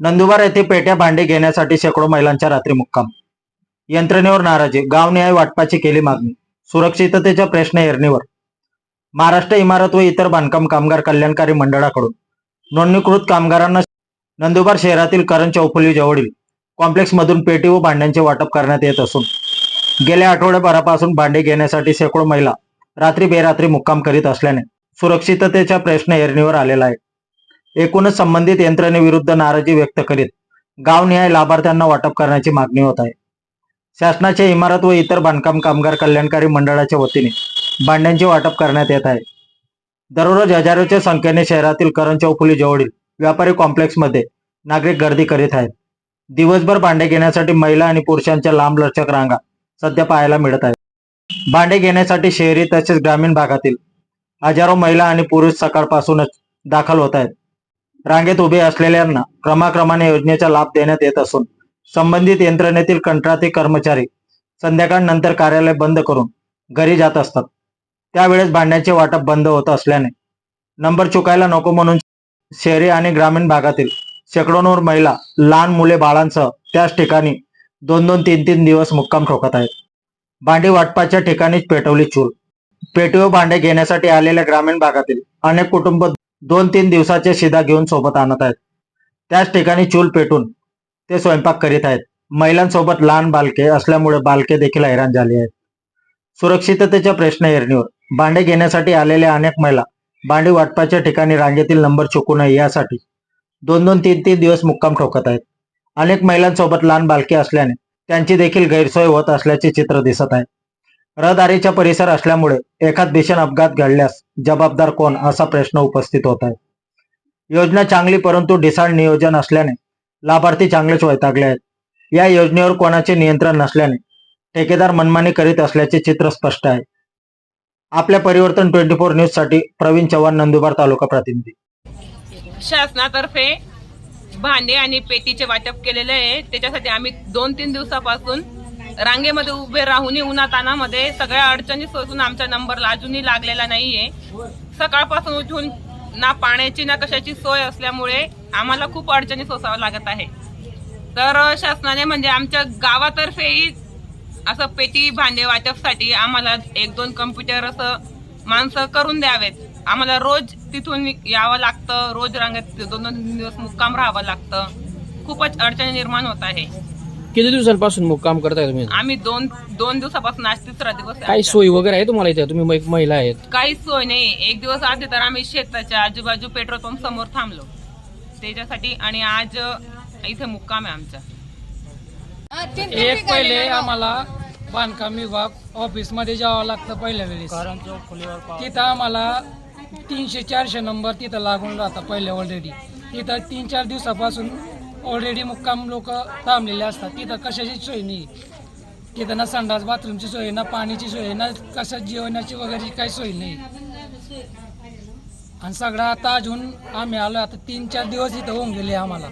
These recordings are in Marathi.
नंदुरबार येथे पेट्या भांडे घेण्यासाठी शेकडो महिलांच्या रात्री मुक्काम. यंत्रणेवर नाराजी गावनिहाय वाटपाची केली मागणी सुरक्षिततेच्या प्रश्न एरणीवर. महाराष्ट्र इमारत व इतर बांधकाम कामगार कल्याणकारी मंडळाकडून नोंदणीकृत कामगारांना नंदुरबार शहरातील करण चौफुली जवळील कॉम्प्लेक्समधून पेटी व भांड्यांचे वाटप करण्यात येत असून गेल्या आठवड्याभरापासून भांडे घेण्यासाठी शेकडो महिला रात्री बेरात्री मुक्काम करीत असल्याने सुरक्षिततेचा प्रश्न एरणीवर आलेला आहे. एकूणच संबंधित यंत्रणेविरुद्ध नाराजी व्यक्त करीत गावनिहाय लाभार्थ्यांना वाटप करण्याची मागणी होत आहे. शासनाच्या इमारत व इतर बांधकाम कामगार कल्याणकारी मंडळाच्या वतीने भांड्यांचे वाटप करण्यात येत आहे. दररोज हजारोच्या संख्येने शहरातील करण चौफुली जवळील व्यापारी कॉम्प्लेक्समध्ये नागरिक गर्दी करीत आहेत. दिवसभर भांडे घेण्यासाठी महिला आणि पुरुषांच्या लांब लचक रांगा सध्या पाहायला मिळत आहेत. भांडे घेण्यासाठी शहरी तसेच ग्रामीण भागातील हजारो महिला आणि पुरुष सकाळपासूनच दाखल होत आहेत. रांगेत उभे असलेल्यांना क्रमाक्रमाने योजनेचा लाभ देण्यात येत असून संबंधित यंत्रणेतील कंत्राटी कर्मचारी संध्याकाळनंतर कार्यालय बंद करून घरी जात असतात. त्यावेळेस भांड्याचे वाटप बंद होत असल्याने नंबर चुकायला नको म्हणून शहरी आणि ग्रामीण भागातील शेकडोंवर महिला लहान मुले बाळांसह त्याच ठिकाणी दोन दोन तीन तीन दिवस मुक्काम ठोकत आहेत. भांडी वाटपाच्या ठिकाणीच पेटवली चूल. पेटीव भांडे घेण्यासाठी आलेल्या ग्रामीण भागातील अनेक कुटुंब दोन तीन दिवसाचे शिधा घेऊन सोबत आणत आहेत. त्याच ठिकाणी चूल पेटून ते स्वयंपाक करीत आहेत. महिलांसोबत लहान बालके असल्यामुळे बालके देखील हैराण झाले आहेत. सुरक्षिततेच्या प्रश्न एरणीवर भांडे घेण्यासाठी आलेल्या अनेक महिला भांडी वाटपाच्या ठिकाणी रांगेतील नंबर चुकू नये यासाठी दोन दोन तीन तीन दिवस मुक्काम ठोकत आहेत. अनेक महिलांसोबत लहान बालके असल्याने त्यांची देखील गैरसोय होत असल्याचे चित्र दिसत आहे. रहदारीचा परिसर असल्यामुळे एखाद भीषण अपघात घडल्यास जबाबदार कोण असा प्रश्न उपस्थित होत आहे. योजना चांगली परंतु ढिसाळ नियोजन असल्याने लाभार्थी चांगलेच वैतागले आहेत. या योजनेवर कोणाचे नियंत्रण नसल्याने ठेकेदार मनमानी करीत असल्याचे चित्र स्पष्ट आहे. आपल्या परिवर्तन ट्वेंटी फोर न्यूजसाठी प्रवीण चव्हाण नंदुरबार तालुका प्रतिनिधी. शासनातर्फे भांडे आणि पेटीचे वाटप केलेले आहे. त्याच्यासाठी आम्ही दोन तीन दिवसापासून रांगेमध्ये उभे राहून उन्हातानामध्ये सगळ्या अडचणी सोसून आमचा नंबर अजूनही लागलेला नाहीये. सकाळपासून उठून ना पाण्याची ना कशाची सोय असल्यामुळे आम्हाला खूप अडचणी सोसावं लागत आहे. तर शासनाने म्हणजे आमच्या गावातर्फेही असं पेटी भांडे वाटपसाठी आम्हाला एक दोन कम्प्युटर असं माणसं करून द्यावेत. आम्हाला रोज तिथून यावं लागतं रोज रांगेत दोन दोन दिवस मुक्काम राहावं लागतं. खूपच अडचणी निर्माण होत आहे. किती दिवसांपासून मुक्काम करताय तुम्ही? आम्ही दोन दोन दिवसापासून आज तिसरा दिवस आहे. काही आमचा. सोयी वगैरे आहे तुम्हाला इथे? तुम्ही एक महिला आहेत. काहीच सोय नाही. एक दिवस आधी तर आम्ही शेताच्या आजूबाजू पेट्रोल पंप समोर थांबलो. त्याच्यासाठी आणि आज अ, इथे मुक्काम आहे आमचा. एक पहिले आम्हाला बांधकाम विभाग ऑफिसमध्ये जावं लागतं पहिल्या वेळेस. तिथं आम्हाला तीनशे चारशे नंबर तिथं लागून राहतात पहिले ऑलरेडी तिथं तीन चार दिवसापासून ऑलरेडी मुक्काम लोक थांबलेले असतात. तिथं कशाची सोय नाही. तिथं ना संडास बाथरूमची सोय ना पाण्याची सोय ना कशा जेवणाची वगैरे काही सोय नाही. आणि सगळं आता अजून आम्ही आलो आता तीन चार दिवस इथं होऊन गेले आम्हाला.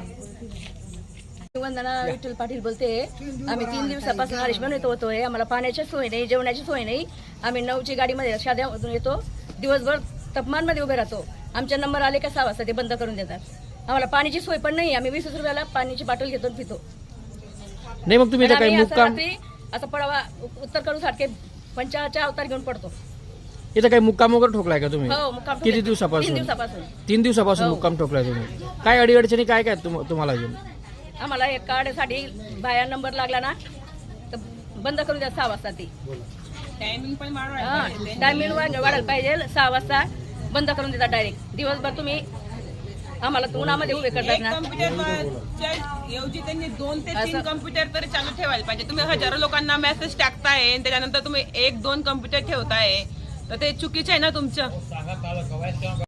वंदना विठ्ठल पाटील बोलते आम्ही तीन दिवसापासून हरिशमन येतो होतोय. आम्हाला पाण्याची सोय नाही जेवणाची सोय नाही. आम्ही नऊची गाडीमध्ये शाद्यामधून येतो. दिवसभर तापमानमध्ये उभे राहतो. आमच्या नंबर आले का सहा वाजता ते बंद करून देतात. आम्हाला पाण्याची सोय पण नाही आम्ही वीस रुपयाला पाण्याची बाटल घेतो आणि पितो. नाही मग तुम्ही इथे आणि काही आम्ही असं मुक्काम रात्री असं पडावा उत्तर कडू सारखे पंचाच्या अवतार घेऊन पडतो. इथे काही मुक्काम वगैरे ठोकलाय का तुम्ही? हो मुक्काम किती तीन दिवसापासून. दिवसापासून तीन दिवसापासून हो. मुक्काम ठोकलाय तुम्ही. काय अडीअडचणी काय काय तुम- तुम्हाला अजून? आम्हाला एक कार्डसाठी बाया नंबर लागला ना तर बंद करून द्या सहा वाजता ती. टायमिंग पण हा. टायमिंग वाढायला पाहिजे सहा वाजता. बंद करून देतात डायरेक्ट. दिवसभर तुम्ही आम्हाला उन्हामध्ये उभे करतात ना. ऐवजी त्यांनी दोन ते तीन कम्प्युटर तरी चालू ठेवायला पाहिजे. तुम्ही हजारो लोकांना मेसेज टाकताय आणि त्याच्यानंतर तुम्ही एक दोन कम्प्युटर ठेवताय. तर ते चुकीचे आहे ना तुमचं?